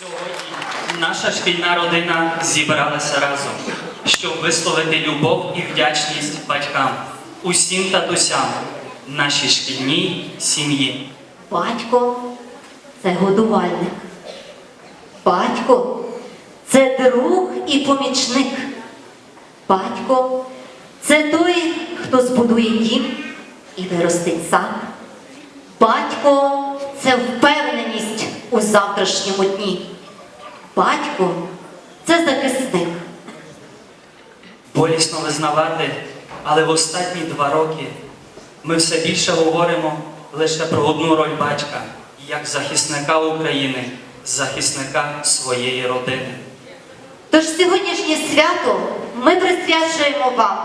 Сьогодні наша шкільна родина зібралася разом, щоб висловити любов і вдячність батькам, усім татусям, нашій шкільній сім'ї. Батько це годувальник. Батько це друг і помічник. Батько це той, хто збудує дім і виростить сад. Батько це впевненість у завтрашньому дні. Батько це захисник. Болісно визнавати, але в останні два роки ми все більше говоримо лише про одну роль батька, як захисника України, захисника своєї родини. Тож сьогоднішнє свято ми присвячуємо вам,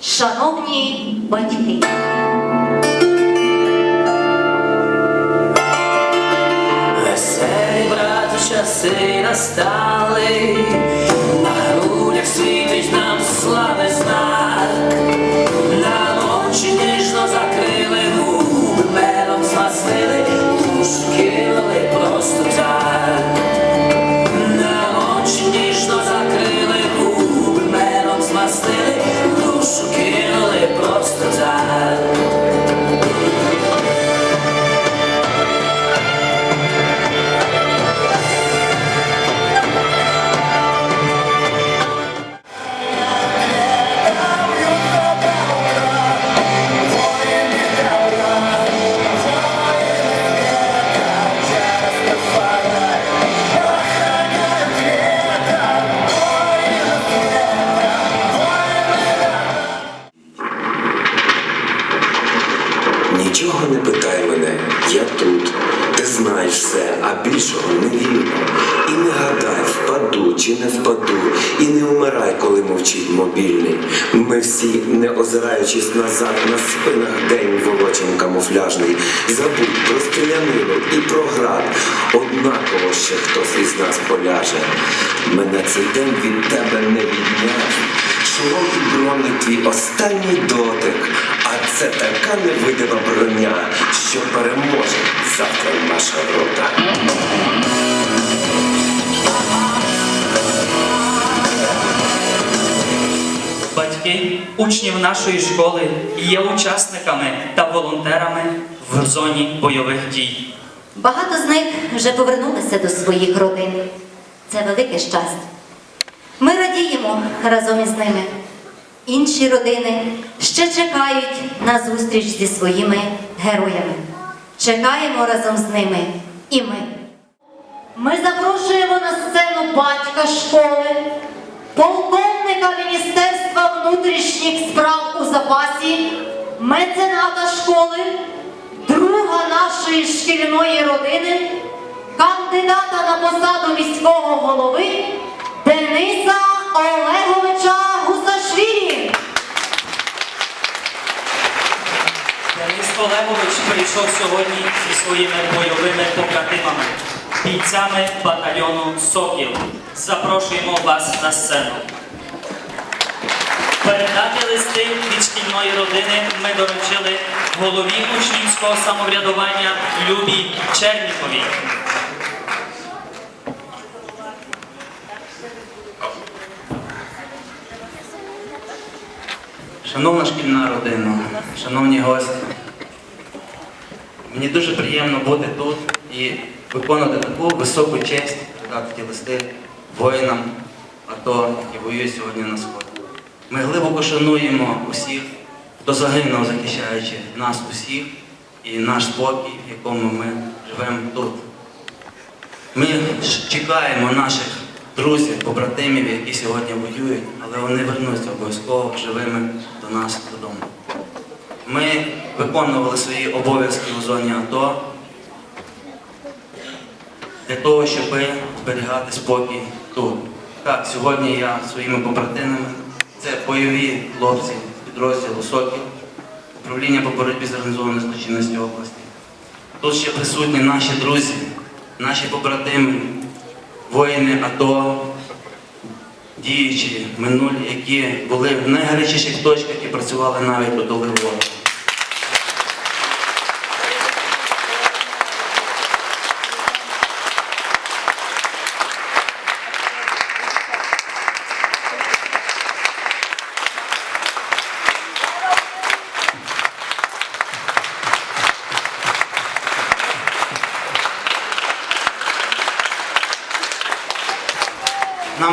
шановні батьки. Часи настали, на грудях світить нам славний знак, на ночі чи не впаду, і не вмирай, коли мовчить мобільний. Ми всі, не озираючись назад, на спинах день волочим камуфляжний. Забудь про стрілянину і про град. Однаково ще хтось із нас поляже. Мене цей день від тебе не відняв. Широкий броник твій останній дотик, а це така невидима броня, що переможе завтра наша рота. Батьки учнів нашої школи є учасниками та волонтерами в зоні бойових дій. Багато з них вже повернулися до своїх родин. Це велике щастя. Ми радіємо разом із ними. Інші родини ще чекають на зустріч зі своїми героями. Чекаємо разом з ними і ми. Ми запрошуємо на сцену батька школи, полковника Міністерства внутрішніх справ у запасі, мецената школи, друга нашої шкільної родини, кандидата на посаду міського голови Дениса Олеговича Гусашвілі. Денис Олегович прийшов сьогодні зі своїми бойовими побратимами, бійцями батальйону Сокіл. Запрошуємо вас на сцену. Передати листи від шкільної родини ми доручили голові учнівського самоврядування Любі Черніковій. Шановна шкільна родина, шановні гості, мені дуже приємно бути тут і виконувати таку високу честь, передати ті листи воїнам АТО, які воюють сьогодні на сході. Ми глибоко шануємо усіх, хто загинув, захищаючи нас усіх і наш спокій, в якому ми живемо тут. Ми чекаємо наших друзів, побратимів, які сьогодні воюють, але вони вернуться обов'язково живими до нас додому. Ми виконували свої обов'язки у зоні АТО для того, щоб зберігати спокій тут. Так, сьогодні я своїми побратимами, це бойові хлопці підрозділу Сокіл, управління по боротьбі з організованою злочинністю області. Тут ще присутні наші друзі, наші побратими, воїни АТО, діючі, минулі, які були в найгарячіших точках і працювали навіть у доливу.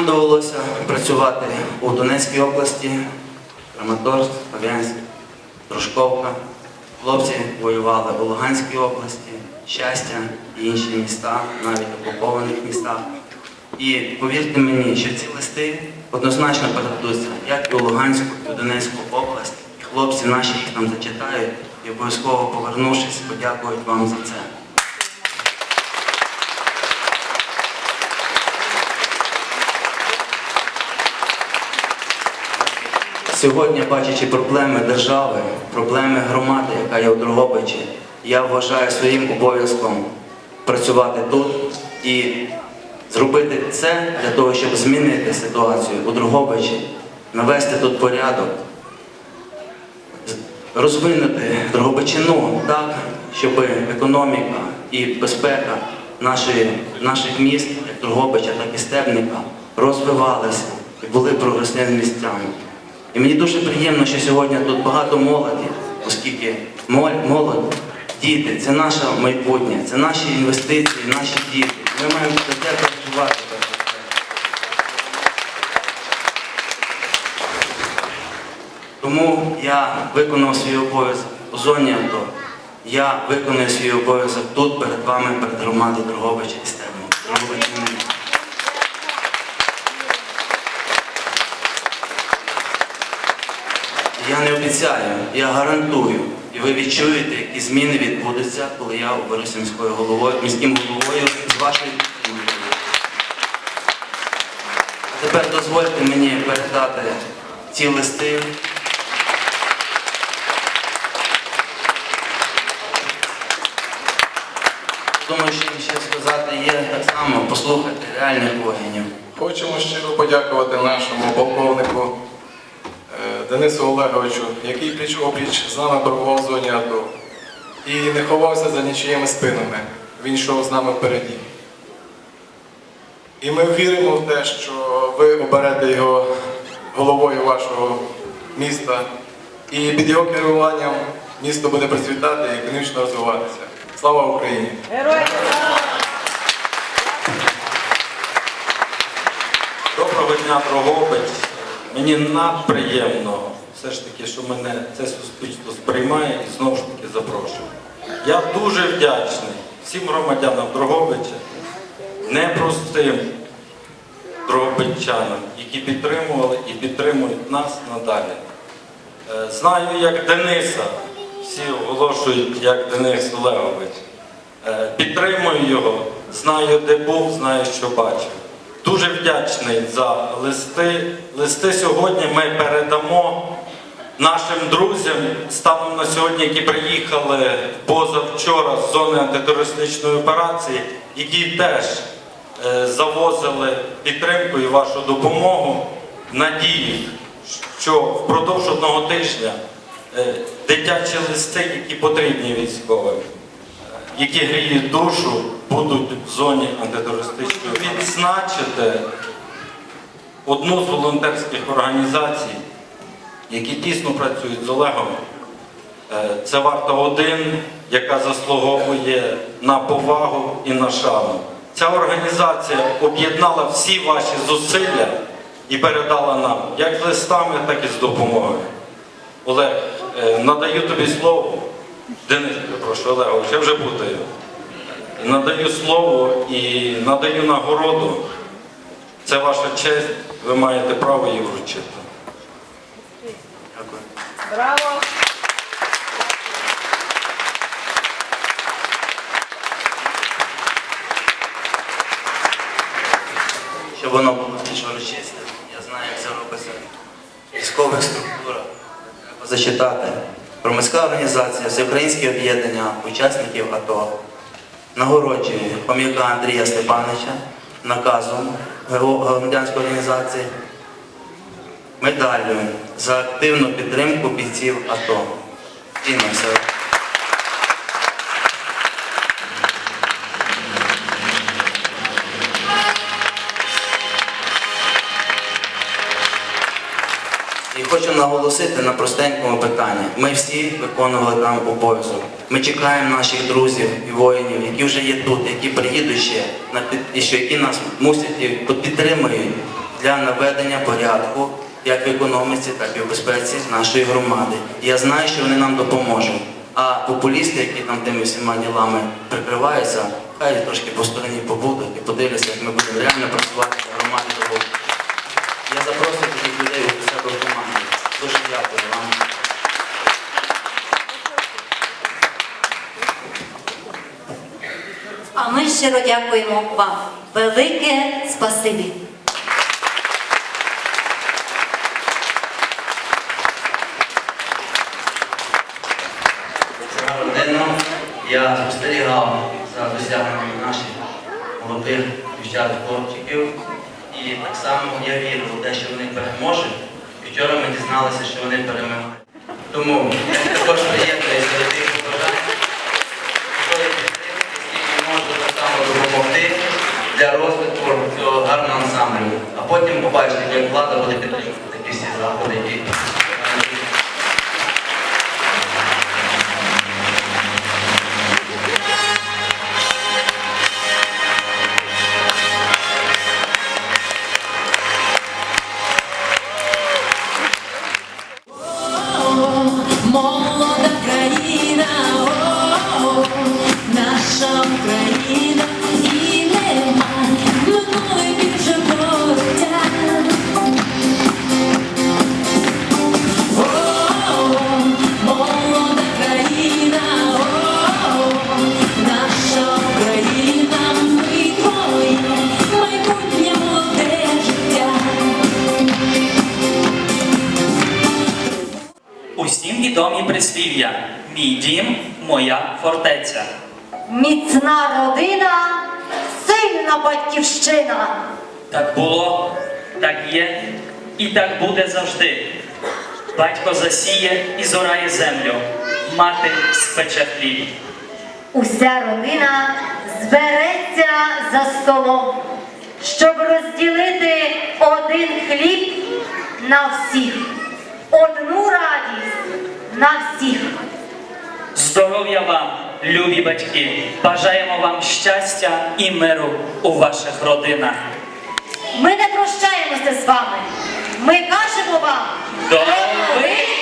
Довелося працювати у Донецькій області, Краматорськ, Пав'янськ, Дружковка. Хлопці воювали у Луганській області, Щастя і інші міста, навіть окупованих містах. І повірте мені, що ці листи однозначно передадуться як і у Луганську, і у Донецьку область. І хлопці наші їх там зачитають і обов'язково повернувшись, подякують вам за це. Сьогодні, бачачи проблеми держави, проблеми громади, яка є у Дрогобичі, я вважаю своїм обов'язком працювати тут і зробити це для того, щоб змінити ситуацію у Дрогобичі, навести тут порядок, розвинути Дрогобичину так, щоб економіка і безпека нашої, наших міст, як Дрогобича, так і Стебника, розвивалися і були прогресними місцями. І мені дуже приємно, що сьогодні тут багато молоді, оскільки молодь, діти це наше майбутнє, це наші інвестиції, наші діти. Ми маємо за це працювати. Тому я виконав свій обов'язок у зоні АТО. Я виконую свій обов'язок тут перед вами, перед громадою Дрогобича і Стебну. Дрогобичини. Я не обіцяю, я гарантую. І ви відчуєте, які зміни відбудуться, коли я оберуся міською головою, міським головою з вашою підтримкою. А тепер дозвольте мені передати ці листи. Думаю, що ще сказати є так само, послухати реальних воїнів. Хочемо щиро подякувати нашому полковнику Денису Олеговичу, який пліч опліч з нами перебував в зоні АТО. І не ховався за нічиїми спинами. Він йшов з нами впереді. І ми віримо в те, що ви оберете його головою вашого міста. І під його керуванням місто буде процвітати і економічно розвиватися. Слава Україні! Доброго дня, Дрогобич. Мені надприємно все ж таки, що мене це суспільство сприймає і знову ж таки запрошує. Я дуже вдячний всім громадянам Дрогобича, непростим дрогобичанам, які підтримували і підтримують нас надалі. Е, Знаю, як Дениса, всі оголошують як Денис Олегович. Е, Підтримую його, знаю, де був, знаю, що бачив. Дуже вдячний за листи. Листи сьогодні ми передамо нашим друзям станом на сьогодні, які приїхали позавчора з зони антитерористичної операції, які теж е, завозили підтримку і вашу допомогу. Надію, що впродовж одного тижня е, дитячі листи, які потрібні військовим, які гріють душу, будуть в зоні антитерористичної. Відзначити одну з волонтерських організацій, які тісно працюють з Олегом. Е, Це варта один, яка заслуговує на повагу і на шану. Ця організація об'єднала всі ваші зусилля і передала нам як з листами, так і з допомогою. Олег, е, надаю тобі слово. Денис, прошу, Олегович, я вже путаю. Надаю слово і надаю нагороду. Це ваша честь, ви маєте право її вручити. Дякую. Браво! щоб воно було більш урочисте. Я знаю, як це робиться в військових структурах. Треба зачитати. Громадська організація, Всеукраїнське об'єднання учасників АТО нагороджує пам'яка Андрія Степановича наказом громадянської організації медаллю за активну підтримку бійців АТО. І наголосити на простенькому питанні. Ми всі виконували там обов'язок. Ми чекаємо наших друзів і воїнів, які вже є тут, які приїдуть ще і що які нас мусять і підтримують для наведення порядку як в економіці, так і в безпеці нашої громади. І я знаю, що вони нам допоможуть. А популісти, які там тими всіма ділами прикриваються, хай трошки по стороні побудуть і подивляться, як ми будемо реально працювати для громади того. Я запрошую таких людей у себе в команді. Дуже дякую вам. А ми щиро дякуємо вам. Велике спасибі. Я спостерігав за досягненнями наших молодих дівчат хлопчиків. І так само я вірив у те, що вони переможуть. Вчора ми дізналися, що вони перемогли. Тому також приєднуюсь до тих побажань, якої підтримки, так само допомогти для розвитку цього гарного ансамблю. А потім побачите, як влада буде підтримувати такі всі заходи, фортеця. Міцна родина, сильна батьківщина. Так було, так є і так буде завжди. Батько засіє і зорає землю, мати спече хліб. Уся родина збереться за столом, щоб розділити один хліб на всіх, одну радість на всіх. Здоров'я вам, любі батьки! Бажаємо вам щастя і миру у ваших родинах. Ми не прощаємося з вами. Ми кажемо вам До нових!